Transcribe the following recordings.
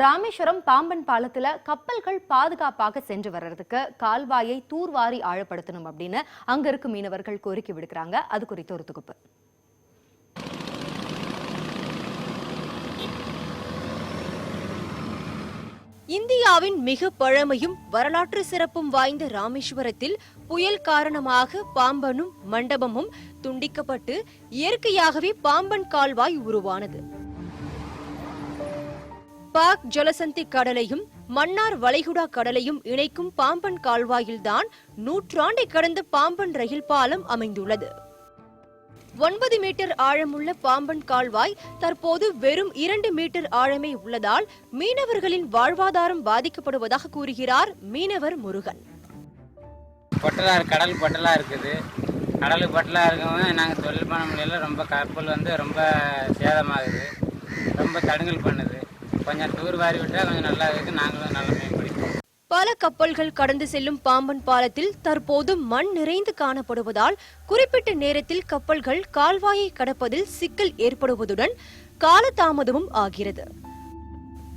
ராமேஸ்வரம் பாம்பன் பாலத்தில் கப்பல்கள் பாதுகாப்பாக சென்று வர்றதுக்கு கால்வாயை தூர்வாரி ஆழப்படுத்தணும் அப்படின்னு அங்க இருக்கும் மீனவர்கள் கோரிக்கை விடுக்கிறாங்க. அது குறித்து ஒரு தொகுப்பு. இந்தியாவின் மிக பழமையும் வரலாற்று சிறப்பும் வாய்ந்த ராமேஸ்வரத்தில் புயல் காரணமாக பாம்பனும் மண்டபமும் துண்டிக்கப்பட்டு இயற்கையாகவே பாம்பன் கால்வாய் உருவானது. பாக் ஜலசந்தி கடலையும் மன்னார் வளைகுடா கடலையும் இணைக்கும் பாம்பன் கால்வாயில்தான் நூற்றாண்டை கடந்த பாம்பன் ரயில் பாலம் அமைந்துள்ளது. ஒன்பது மீட்டர் ஆழமுள்ள பாம்பன் கால்வாய் தற்போது வெறும் இரண்டு மீட்டர் ஆழமே உள்ளதால் மீனவர்களின் வாழ்வாதாரம் பாதிக்கப்படுவதாக கூறுகிறார் மீனவர் முருகன். பொட்டலாக கடல் பொட்டலாக இருக்குது. கடல் பொட்டலாக இருக்கவங்க நாங்கள் தொழில் பண்ண முடியல. ரொம்ப கப்பல் வந்து ரொம்ப சேதமாகுது. ரொம்ப தடுங்கல் பண்ணுது. கொஞ்சம் டூர் வாரி விட்டால் கொஞ்சம் நல்லா இருக்குது நாங்களும் நல்லா மேம்படுத்தோம் பல கப்பல்கள் கடந்து செல்லும் பாம்பன் பாலத்தில் தற்போது மண் நிறைந்து காணப்படுவதால் குறிப்பிட்ட நேரத்தில் கப்பல்கள் கால்வாயை கடப்பதில் சிக்கல் ஏற்படுவதுடன் காலதாமதமும் ஆகிறது.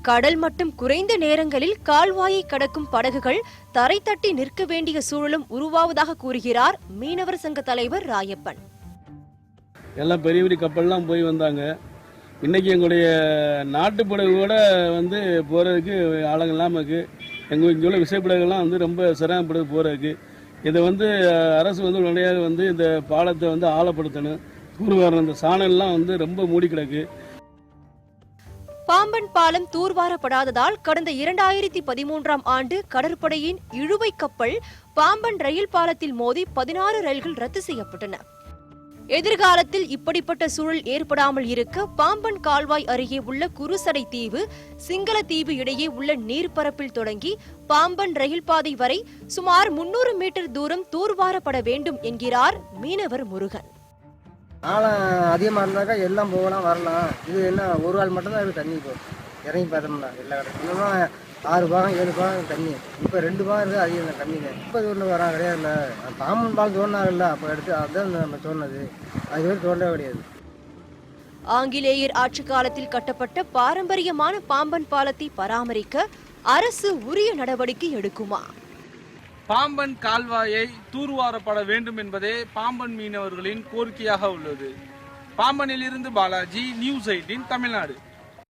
கடல் மட்டம் குறைந்த நேரங்களில் கால்வாயை கடக்கும் படகுகள் தரை தட்டி நிற்க வேண்டிய சூழலும் உருவாவதாக கூறுகிறார் மீனவர் சங்க தலைவர் ராயப்பன். எல்லாம் பெரிய பெரிய கப்பல்லாம் போய் வந்தாங்க. இன்றைக்கி எங்களுடைய நாட்டுப்படகு கூட வந்து போகிறதுக்கு ஆளுங்க இல்லாமல் இருக்குது எங்கள் இங்கே உள்ள விசைப்படகுலாம் வந்து ரொம்ப சிரமப்படுது போகிறதுக்கு இதை வந்து அரசு வந்து உடனடியாக வந்து இந்த பாலத்தை வந்து ஆழப்படுத்தணும். தூர்வாரணும் இந்த சாணல்லாம் வந்து ரொம்ப மூடி கிடக்கு. பாம்பன் பாலம் தூர்வாரப்படாததால் கடந்த இரண்டாயிரத்தி பதிமூன்றாம் ஆண்டு கடற்படையின் இழுவை கப்பல் பாம்பன் ரயில் பாலத்தில் மோதி பதினாறு ரயில்கள் ரத்து செய்யப்பட்டன. எதிர்காலத்தில் இப்படிப்பட்ட சூழல் ஏற்படாமல் இருக்க பாம்பன் கால்வாய் அருகே உள்ள குருசடை தீவு சிங்கள தீவு இடையே உள்ள நீர்ப்பரப்பில் தொடங்கி பாம்பன் ரயில் பாதை வரை சுமார் முன்னூறு மீட்டர் தூரம் தூர்வாரப்பட வேண்டும் என்கிறார் மீனவர் முருகன். ஆழம் அதிகமாக இருந்தாக்கா எல்லாம் போகலாம் வரலாம். இது என்ன ஒரு ஆள் மட்டும்தான் இருக்குது தண்ணி போகும் இறங்கி பார்த்தோம்னா எல்லா இன்னும் ஆறு பாகம் ஏழு பாகம் தண்ணி. இப்போ ரெண்டு பாகம் இருக்குது அதிகம் தான் தண்ணிங்க இப்போ இது ஒன்றும் வரான் கிடையாதுல்ல பாம்பன் பாலம் தோணாங்கல்ல அப்போ எடுத்து அதுதான் நம்ம தோணுது அது வரை தோண்டவே கிடையாது. ஆங்கிலேயர் ஆட்சி காலத்தில் கட்டப்பட்ட பாரம்பரியமான பாம்பன் பாலத்தை பராமரிக்க அரசு உரிய நடவடிக்கை எடுக்குமா? பாம்பன் கால்வாயை தூர்வாரப்பட வேண்டும் என்பதே பாம்பன் மீனவர்களின் கோரிக்கையாக உள்ளது. பாம்பனிலிருந்து பாலாஜி நியூஸ் எயிட்டின் தமிழ்நாடு.